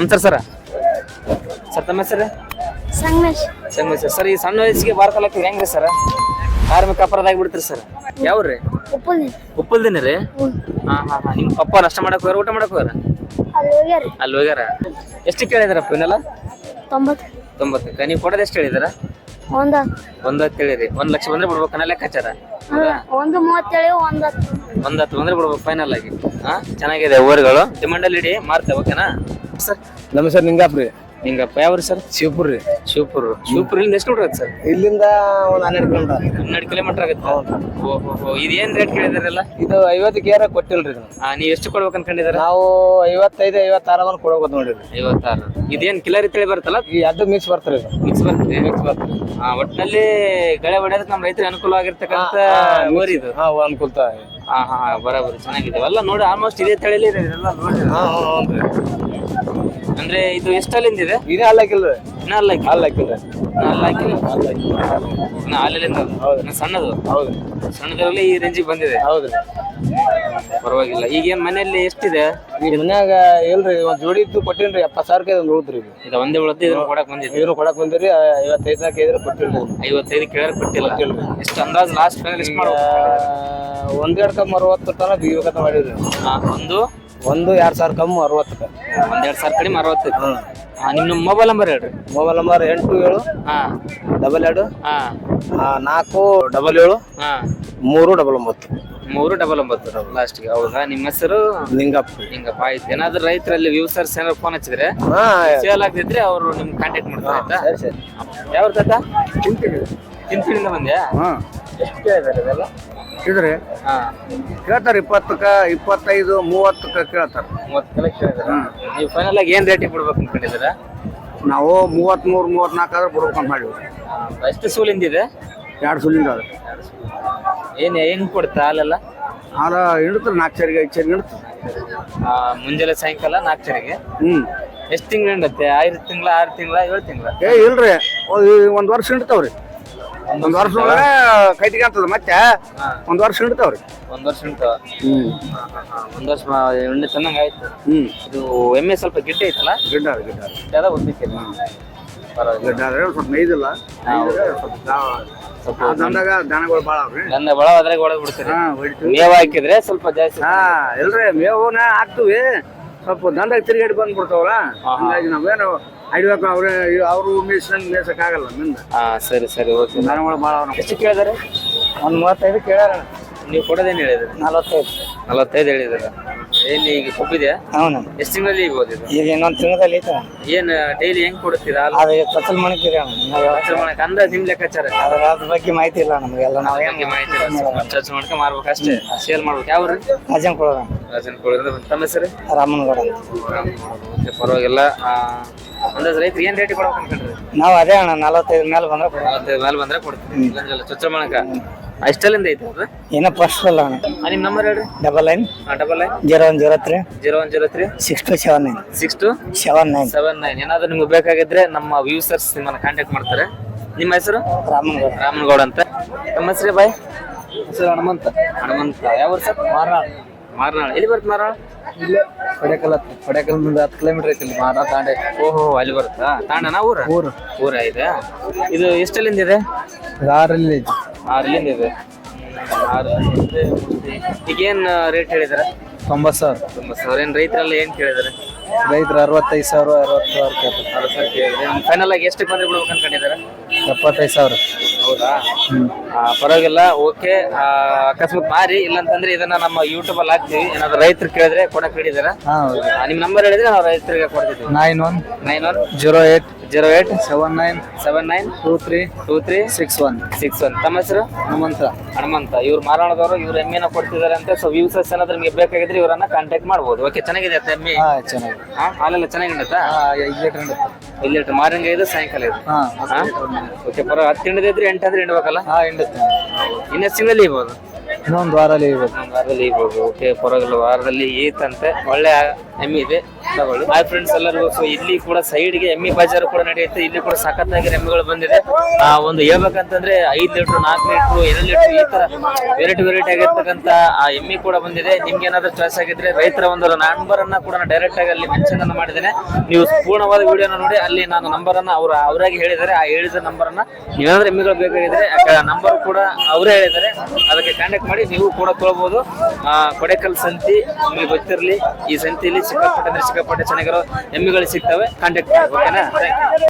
ನಮಸ್ಕಾರ sir. Sir ತಮ್ಮ ಹೆಸರು? ಸಂಗಮೇಶ್. ಸಂಗಮೇಶ್ ಸರ್. ಈ ಸಣ್ಣ ವಯಸ್ಸಿಗೆ ಬಾರ್ಕಲಕ್ಕೆ ಹೆಂಗ್ರಿ ಸರ್? ಕಾರ್ಮಿಕ ಅಪರಾಧ ಆಗಿಬಿಡ್ತೀರಿ ಸರ್. ಯಾವ್ರಿ? ಉಪ್ಪುಲ್ ಉಪ್ಪಲ್ದಿನ ರೀ? ಹಾ ಹಾ ಹಾ. ನಿಮ್ಮ ಪಪ್ಪ ನಷ್ಟ ಮಾಡಕ್ ಹೋಗ್ಯಾರ ಊಟ ಮಾಡಕ್ ಹೋಗ್ಯಾರ? ಅಲ್ಲಿ ಹೋಗ್ಯಾರಿ. ಎಷ್ಟು ಕೇಳಿದಾರಪ್ಪ ಇವನ್ನೆಲ್ಲ? ತೊಂಬತ್ತು. ತೊಂಬತ್ತಕ್ಕೆ. ನೀವು ಕೊಡೋದು ಎಷ್ಟು ಹೇಳಿದಾರ? ಒಂದ ಒಂದ್ ಹತ್ತು ಹೇಳಿರಿ. ಒಂದ್ ಲಕ್ಷ ಬಂದ್ರೆ ಬಿಡ್ಬೇಕನ್ನ ಲೆಕ್ಕಾಚಾರ. ಒಂದು ಮೂವತ್ತೇಳು ಒಂದ್ ಒಂದ್ ಹತ್ತು ಬಂದ್ರೆ ಬಿಡ್ಬೇಕು ಫೈನಲ್ ಆಗಿ. ಹಾ ಚೆನ್ನಾಗಿದೆ ಊರುಗಳು. ಡಿಮಾಂಡ್ ಅಲ್ಲಿ ಇಡಿ ಮಾರ್ತೇವೆ ಓಕೆನಾ ಸರ್. ನಮ್ಮ ಸರ್ ನಿಂಗಾಪ್ರಿ ನಿಂಗಪ್ಪ ಯಾವ್ರಿ ಸರ್? ಶಿವಪುರ್ ರೀ. ಶಿವಪುರ. ಇಲ್ಲಿ ಎಷ್ಟು ಆಗುತ್ತೆ ಸರ್? ಇಲ್ಲಿಂದ ಒಂದು ಹನ್ನೆರಡು ಕಿಲೋಮೀಟರ್ ಹನ್ನೆರಡು ಕಿಲೋಮೀಟರ್ ಆಗುತ್ತೆ. ಓಹೋ ಹೋ ಇದು ಏನ್ ರೇಟ್ ಕೇಳಿದಾರಲ್ಲ? ಇದು ಐವತ್ತು ಗೇರ ಕೊಟ್ಟಿಲ್ರಿ ನೀವು ನೀವ್ ಎಷ್ಟು ಕೊಡ್ಬೇಕು ಅನ್ಕೊಂಡಿದಾರೆ ನಾವು ಐವತ್ತೈದು ಐವತ್ತಾರು ಒಂದು ಕೊಡೋದು ನೋಡಿರಿ ಐವತ್ತಾರು. ಇದೇನ್ ಕಿಲರಿ ತಳಿ ಬರುತ್ತಲ್ಲ? ಈ ಅದು ಮಿಕ್ಸ್ ಬರ್ತಾರೆ ಮಿಕ್ಸ್ ಬರ್ತದೆ. ಮಿಕ್ಸ್ ಬರ್ತದೆ. ಒಟ್ಟಿನಲ್ಲಿ ಗಳೆ ಹೊಡೆಯೋದಕ್ಕೆ ನಮ್ಮ ರೈತರಿಗೆ ಅನುಕೂಲ ಆಗಿರ್ತಕ್ಕಂಥ ಊರಿ ಇದು ಹಾ ಅನುಕೂಲತ. ಹಾ ಹಾ ಬರಾಬರಿ ಚೆನ್ನಾಗಿದೆ. ಎಲ್ಲ ನೋಡಿ ಆಲ್ಮೋಸ್ಟ್ ಇದೇ ತಳಿಲಿ ಇದೆ ಇದೆಲ್ಲ ನೋಡಿ. ಅಂದ್ರೆ ಇದು ಎಷ್ಟಲ್ಲಿಂದ ಇದೆ? ಇದೇ ಹಾಲಾಕಿಲ್ಲ ಇನ್ನ ಅಲ್ಲ ಹಾಲಾಕಿಲ್ಲ ಅಲ್ಲ ಹಾಕಿಲ್ಲ. ಇನ್ನ ಸಣ್ಣದು? ಹೌದು. ಸಣ್ಣದರಲ್ಲಿ ಈ ರೇಂಜಿಗೆ ಬಂದಿದೆ. ಹೌದ್ರಿ ಪರವಾಗಿಲ್ಲ. ಈಗೇನ್ ಮನೆಯಲ್ಲಿ ಎಷ್ಟಿದೆ? ಈ ಮನ್ಯಾಗ ಇಲ್ರಿ ಒಂದ್ ಜೋಡಿ ಇದ್ದು ಕೊಟ್ಟಿನ್ರಿ ಎಪ್ಪತ್ತು ಸಾವಿರಕ್ಕೆ ಒಂದು ಉಳಿದ್ರಿ ಇದು ಒಂದೇ ಉಳತ್ತೆ ಇದನ್ನು ಕೊಡಕ್ ಬಂದಿದ್ದು ಇವ್ರು ಕೊಡಕ್ ಬಂದಿರಿ ಐವತ್ತೈದು ನಾಲ್ಕು ಐದ್ರ ಕೊಟ್ಟಿಲ್ರಿ. ಐವತ್ತೈದು ಕೇಳಕ್ ಕೊಟ್ಟಿಲ್ಲ. ಎಷ್ಟು ಅಂದಾಜು ಲಾಸ್ಟ್ ಫೈನಲ್ ಎಷ್ಟು ಮಾಡೋ ಒಂದೆರಡು ಕಮ್ಮಿ ಅರವತ್ತು ತನ ಕಥೆ ಮಾಡಿದ್ರಿ. ಒಂದು? ಒಂದು ಎರಡು ಸಾವಿರ ಕಮ್ಮಿ ಅರವತ್ತು. ಒಂದೆರಡು ಸಾವಿರ ಕಡಿಮೆ ಅರವತ್ತು ಹಾ. ನಿಮ್ ಮೊಬೈಲ್ ನಂಬರ್ ಹೇಳ್ರಿ. ಮೊಬೈಲ್ ನಂಬರ್ ಎಂಟು ಏಳು ಹಾ. ಡಬಲ್ ಎರಡು ಹಾ. ನಾಲ್ಕು ಡಬಲ್ ಏಳು ಹಾ. ಮೂರು ಡಬಲ್ ಒಂಬತ್ತು. ಮೂರು ಡಬಲ್ ಒಂಬತ್ತು. ಲಾಸ್ಟ್ಗೆ ಹೌದಾ? ನಿಮ್ಮ ಹೆಸರು? ನಿಂಗಪ್ಪ. ಲಿಂಗಪ್ಪ ಆಯ್ತು. ಏನಾದ್ರೂ ರೈತರಲ್ಲಿ ವ್ಯೂಸರ್ಸ್ ಏನಾದ್ರು ಫೋನ್ ಹಚ್ಚಿದ್ರೆ ಹಾ ಸೇಲ್ ಆಗದಿದ್ರೆ ಅವರು ನಿಮ್ಗೆ ಕಾಂಟ್ಯಾಕ್ಟ್ ಮಾಡ್ತಾರೆ ಆಯ್ತಾ? ಸರಿ ಸರಿ. ಯಾವ ತಾತ? ತಿಂತಿನಿಂದ ಬಂದೆ ಹಾ. ಎಷ್ಟು ಕೇಳಿದಾರೆ ಇದೆಲ್ಲ? ಇದ್ರಿ ಹಾ. ಕೇಳ್ತಾರ ಇಪ್ಪತ್ತಕ್ಕ ಇಪ್ಪತ್ತೈದು ಮೂವತ್ತಕ್ಕ ಕೇಳ್ತಾರ. ಮೂವತ್ತು ಕೇಳಿದಾರ ನೀವು ಫೈನಲ್ ಆಗಿ ಏನ್ ರೇಟಿಗೆ ಬಿಡ್ಬೇಕು ಅನ್ಕೊಂಡಿದ್ದೀರಾ? ನಾವು ಮೂವತ್ಮೂರು ಮೂವತ್ನಾಲ್ಕು ಆದ್ರೆ ಬಿಡ್ಬೇಕಂತ ಮಾಡಿವಿ ಎಷ್ಟು ಸೂಲಿಂದಿದೆ ಎರಡು ಸುಲಿಂದ ಅದ ಏನ್ ಹೆಂಗ್ ಕೊಡ್ತಾ ಅಲ್ಲೆಲ್ಲ ಹಾಲ ಇಡ್ತಾರೆ ನಾಲ್ಕು ಚರಿಗೆ ಐದು ಚರಿಗೆ ಇಡ್ತಾರೆ ಆ, ಮುಂಜಾನೆ ಸಾಯಂಕಾಲ ನಾಲ್ಕು ಚರಿಗೆ ಹ್ಮ್. ಎಷ್ಟು ತಿಂಗಳು ಹಿಂಡತ್ತೆ ಐದು ತಿಂಗಳ ಆರು ತಿಂಗಳ ಏಳು ತಿಂಗಳ? ಏ ಇಲ್ರಿ. ಒಂದು ವರ್ಷ ಇಡ್ತಾವ್ರಿ ಒಂದು ವರ್ಷ ಕೈಗೆ ಕೈಟಿಗೆ ಅಂತದ ಮತ್ತೆ? ಒಂದ್ ವರ್ಷ ಇಡ್ತಾವ್ರಿ ಒಂದ್ ವರ್ಷ ಉಂಟು ಹ್ಮ್. ಒಂದ್ ವರ್ಷ ಎಣ್ಣೆ ಚೆನ್ನಾಗ್ ಆಯ್ತು. ಹ್ಮ್. ಇದು ಎಮ್ಮೆ ಸ್ವಲ್ಪ ಗಿಡ್ಡೆ ಐತಲ್ಲ? ಗಿಡ್ಡ ಗಿಡ್ಡ. ಯಾವ್ದೋ ಒಂದಕ್ಕೆ ಪರವಾಗಿಲ್ಲ. ಗಿಡ್ಡ ಆದ್ರೆ ಸ್ವಲ್ಪ ಮೇಯ್ದಿಲ್ಲ. ಮೇಯ್ದಿದ್ರೆ ಸ್ವಲ್ಪ ದಾವ- ಸ್ವಲ್ಪ ಆ ದಂದಾಗ ದನಗಳು ಭಾಳ ಅವ್ರಿ. ನನ್ನ ಒಳ ಅದ್ರಾಗ ಒಳಗ್ ಬಿಡ್ತೀರಿ. ಹಾ ಹೊಡಿತೀವಿ ಮೇವ್ ಹಾಕಿದ್ರೆ ಸ್ವಲ್ಪ ಜಾಸ್ತಿ ಹಾ ಇಲ್ರಿ ಮೇವನ ಹಾಕ್ತಿವಿ. ಸ್ವಲ್ಪ ದಂದಾಗ ತಿರುಗಾಡಿ ಬಂದ್ಬಿಡ್ತಾವಲ್ಲ? ಹಂಗಾಗಿ ನಾವೇನು ಹಿಡಿಬೇಕು ಅವ್ರೆ ಅವರು ಮೇಯ್ಸಂಗ್ ಮೇಸಕ್ಕಾಗಲ್ಲ ಆಗಲ್ಲ ನಿಂದ ಹಾ ಸರಿ ಸರಿ ಓಕೆ. ದನಗಳು ಭಾಳ ಅವ್ರ ಎಷ್ಟು ಕೇಳಿದಾರೆ ಒಂದು ಮೂವತ್ತೈದು ಕೇಳ್ಯಾರ. ನೀವು ಕೊಡೋದೇನು ಹೇಳಿದ್ರಿ? ನಲವತ್ತೈದು. ನಲವತ್ತೈದು ಹೇಳಿದಾರೆ ಏನ್ ಈಗ ಕೊಬ್ಬಿದೆ ಹೌದು. ಎಷ್ಟು ತಿಂಗಳಲ್ಲಿ ಇದು ಈಗ ಇನ್ನೊಂದು ತಿಂಗಳಲ್ಲಿ ಐತೆ. ಏನ್ ಡೈಲಿ ಹೆಂಗ್ ಕೊಡ್ತೀರಾ ಹಾಲು? ಅದು ಫಸಲ್ ಮಣಕಿರಿ ಖರ್ಚು ಮಾಡಕ್ ಅಂದಾಜ್ ನಿಮ್ ಲೆಕ್ಕಾಚಾರ. ಅದ್ರ ಅದ್ರ ಬಗ್ಗೆ ಮಾಹಿತಿ ಇಲ್ಲ ನಮಗೆಲ್ಲ ನಾವು ಮಾಹಿತಿ ಇಲ್ಲ. ಚರ್ಚೆ ಮಾಡ್ಕೊಂಡ್ ಮಾರ್ಬೇಕು ಅಷ್ಟೇ. ಸೇಲ್ ಮಾಡ್ಬೇಕು. ಯಾವ ರಾಜನ್ ಕೊಡೋಣ ರಾಜನ್ ಕೋಳಿಂದ ತಮ್ಮ ಹೆಸರು? ರಾಮನಗೌಡ ಅಂತ. ಓಕೆ, ಪರವಾಗಿಲ್ಲ. ಆ, ಅಂದಾಜ್ ಏನ್ ರೇಟ್ ಕೊಡ್ಬೇಕು ಅನ್ಕೊಂಡ್ರಿ ನಾವು ಅದೇ ಅಣ್ಣ ನಲವತ್ತೈದು ಮೇಲೆ ಬಂದ್ರೆ ಕೊಡೋಣ ನಲವತ್ತೈದು ಮೇಲೆ ಬಂದ್ರೆ ಕೊಡ್ತೀವಿ. ಚುಚ್ಚಮಣಕ್ಕ ಚೊಚ್ಚ ಮಾಡಕ ಅಷ್ಟಲ್ಲಿಂದ ಐತೆ ಅದು? ಏನೋ ಫಸ್ಟ್ ಅಲ್ಲ ಅಣ್ಣ. ಆ, ನಿಮ್ ನಂಬರ್ ಹೇಳ್ರಿ. Double nine double nine zero one zero three zero one zero three six two seven nine six two seven nine seven nine ಏನಾದ್ರು ನಿಮ್ಗೆ ಬೇಕಾಗಿದ್ರೆ ನಮ್ಮ ವ್ಯೂಸರ್ಸ್ ನಿಮ್ಮನ್ನ ಕಾಂಟ್ಯಾಕ್ಟ್ ಮಾಡ್ತಾರೆ. ನಿಮ್ಮ ಹೆಸರು? ರಾಮನಗೌಡ. ರಾಮನಗೌಡ ಅಂತ. ನಮ್ಮ ಹೆಸರೇ ಬಾಯ್? ಹೆಸರು ಹನುಮಂತ. ಹನುಮಂತ. ಯಾವ ಸರ್? ಮಾರ್ನಾಳ್ ಮಾರ್ನಾಳ್ ಎಲ್ಲಿ ಬರುತ್ತೆ ಮಾರ್ನಾಳ್ ಇಲ್ಲೇ ಬಡೇಕಲ್ ಮುಂದೆ ಹತ್ತು ಕಿಲೋಮೀಟರ್ ಐತಿ ಮಾರ ತಾಂಡೆ. ಓಹೋ ಅಲ್ಲಿ ಬರುತ್ತಾ? ತಾಂಡನ ಊರ? ಊರು. ಊರ ಇದೆ ಇದು ಎಷ್ಟಲ್ಲಿಂದ ಇದೆ? ಆರಲ್ಲಿ ಐತಿ ಆರಲ್ಲಿಂದ ಇದೆ. ಆರಲ್ಲಿಂದ ಈಗ ಏನ್ ರೇಟ್ ಹೇಳಿದಾರೆ? ತೊಂಬತ್ತು ಸಾವಿರ. ತೊಂಬತ್ತು ಸಾವಿರ. ಏನು ರೈತರೆಲ್ಲ ಏನು ಕೇಳಿದಾರೆ ರೈತರು ಅರವತ್ತೈದು ಸಾವಿರ ಅರವತ್ತು ಸಾವಿರ ಕೇಳ್ತಾರೆ. ಅರವತ್ತು ಸಾವಿರ ಕೇಳಿದ್ರೆ. ಫೈನಲ್ ಆಗಿ ಎಷ್ಟಕ್ಕೆ ಬಂದು ಬಿಡ್ಬೇಕು ಅನ್ಕೊಂಡಿದ್ದಾರೆ? ಎಪ್ಪತ್ತೈದು ಸಾವಿರ. ಹೌದಾ? ಆ, ಪರವಾಗಿಲ್ಲ ಓಕೆ ಅಕಸ್ಮಾತ್ ಮಾರಿ ಇಲ್ಲಂತಂದ್ರೆ ಇದನ್ನ ನಮ್ಮ ಯೂಟ್ಯೂಬ್ ಅಲ್ಲಿ ಹಾಕ್ತೀವಿ. ಏನಾದ್ರು ರೈತರು ಕೇಳಿದ್ರೆ ಕೊಡಕ್ ಹೇಳಿದಾರ ಹಾಂ ನಿಮ್ ನಂಬರ್ ಹೇಳಿದ್ರೆ ನಾವು ರೈತರಿಗೆ ಕೊಡ್ತಿದ್ವಿ. Nine one nine one zero eight zero eight seven nine seven nine two three two three six one. Six one. ತಮ್ಮ ಹೆಸರು? ಹನುಮಂತ. ಹನುಮಂತ. ಇವ್ರು ಮಾರಾಣದವರು ಇವ್ರು ಎಮ್ಮೆನ ಕೊಡ್ತಿದ್ದಾರೆ ಅಂತ ಸೊ ವ್ಯೂಸ್ ಏನಾದ್ರು ನಿಮಗೆ ಬೇಕಾಗಿದ್ರೆ ಇವರನ್ನ ಕಾಂಟ್ಯಾಕ್ಟ್ ಮಾಡ್ಬೋದು. ಓಕೆ ಚೆನ್ನಾಗಿದೆ ಅಂತ ಎಮ್ಮೆ ಹಾಂ ಚೆನ್ನಾಗಿ ಹಾಂ ಹಾಲೆಲ್ಲ ಚೆನ್ನಾಗಿರುತ್ತಾ? ಹಾಂ ಐದು ಲೀಟ್ರ್ ಇಲ್ಲಿ ಲೀಟರ್. ಮಾರಂಗ ಇದೆ ಸಾಯಂಕಾಲ ಇದು ಹಾಂ ಓಕೆ ಪರ ಹತ್ತು ಹಿಂಡಿದ್ರೆ ಎಂಟು ಅಂದ್ರೆ ಹಿಂಡ್ಬೇಕಲ್ಲ? ಹಾಂ ಹಿಂಡುತ್ತೆ. ಇನ್ನು ಸಿಂಗಲ್ ಇರ್ಬೋದು ಇನ್ನೊಂದು ವಾರದಲ್ಲಿ ಇರ್ಬೇಕು. ಒಂದು ವಾರದಲ್ಲಿ ಇರ್ಬೋದು. ಓಕೆ ಪರವಾಗಿಲ್ಲ. ವಾರದಲ್ಲಿ ಈತಂತೆ ಒಳ್ಳೆ ಎಮ್ಮಿ ಇದೆ, ತಗೊಳ್ಳಿ. ಹಾಯ್ ಫ್ರೆಂಡ್ಸ್ ಎಲ್ಲರಿಗೂ ಸೊ ಇಲ್ಲಿ ಕೂಡ ಸೈಡ್ಗೆ ಎಮ್ಮಿ ಬಜಾರ್ ಕೂಡ ನಡೆಯುತ್ತೆ. ಇಲ್ಲಿ ಕೂಡ ಸಖತ್ತಾಗಿ ಎಮ್ಮಿಗಳು ಬಂದಿದೆ. ಆ, ಒಂದು ಹೇಳ್ಬೇಕಂತಂದ್ರೆ ಐದು ಲೀಟರ್, ನಾಲ್ಕು ಲೀಟರ್, ಎರಡು ಲೀಟರ್ ಈ ತರ ವೆರೈಟಿ ವೆರೈಟಿ ಆಗಿರ್ತಕ್ಕಂತ ಆ, ಎಮ್ಮಿ ಕೂಡ ಬಂದಿದೆ. ನಿಮ್ಗೆ ಏನಾದ್ರೂ ಚಾಯ್ಸ್ ಆಗಿದ್ರೆ ರೈತರ ಒಂದು ನಂಬರ್ ಅನ್ನ ಕೂಡ ಡೈರೆಕ್ಟ್ ಆಗಿ ಅಲ್ಲಿ ಮೆನ್ಷನ್ ಅನ್ನ ಮಾಡಿದ್ದೇನೆ. ನೀವು ಪೂರ್ಣವಾದ ವಿಡಿಯೋನ ನೋಡಿ, ಅಲ್ಲಿ ನಾನು ನಂಬರ್ ಅನ್ನ ಅವ್ರು, ಅವರಾಗಿ ಹೇಳಿದ್ದಾರೆ. ಆ ಹೇಳಿದ ನಂಬರ್ ಅನ್ನ ನೀವೇನಾದ್ರೂ ಎಮ್ಮಿಗಳು ಬೇಕಾಗಿದ್ರೆ ನಂಬರ್ ಕೂಡ ಅವರೇ ಹೇಳಿದ್ದಾರೆ. ಅದಕ್ಕೆ ಕಾಂಟ್ಯಾಕ್ಟ್ ಮಾಡಿ, ನೀವು ಕೂಡ ತೊಗೊಳ್ಬಹುದು ಆ, ಕೊಡೆಕಲ್ ಸಂತಿ, ನಿಮಗೆ ಗೊತ್ತಿರಲಿ, ಈ ಸಂತಿಯಲ್ಲಿ ಸಿಕ್ಕಾಪಟ್ಟೆ ಸಿಕ್ಕಾಪಟ್ಟೆ ಚೆನ್ನಾಗಿರೋ ಎಮ್ಮಿಗಳು ಸಿಗ್ತವೆ ಕಾಂಟ್ಯಾಕ್ಟ್ ಮಾಡಿ ಓಕೆನಾ.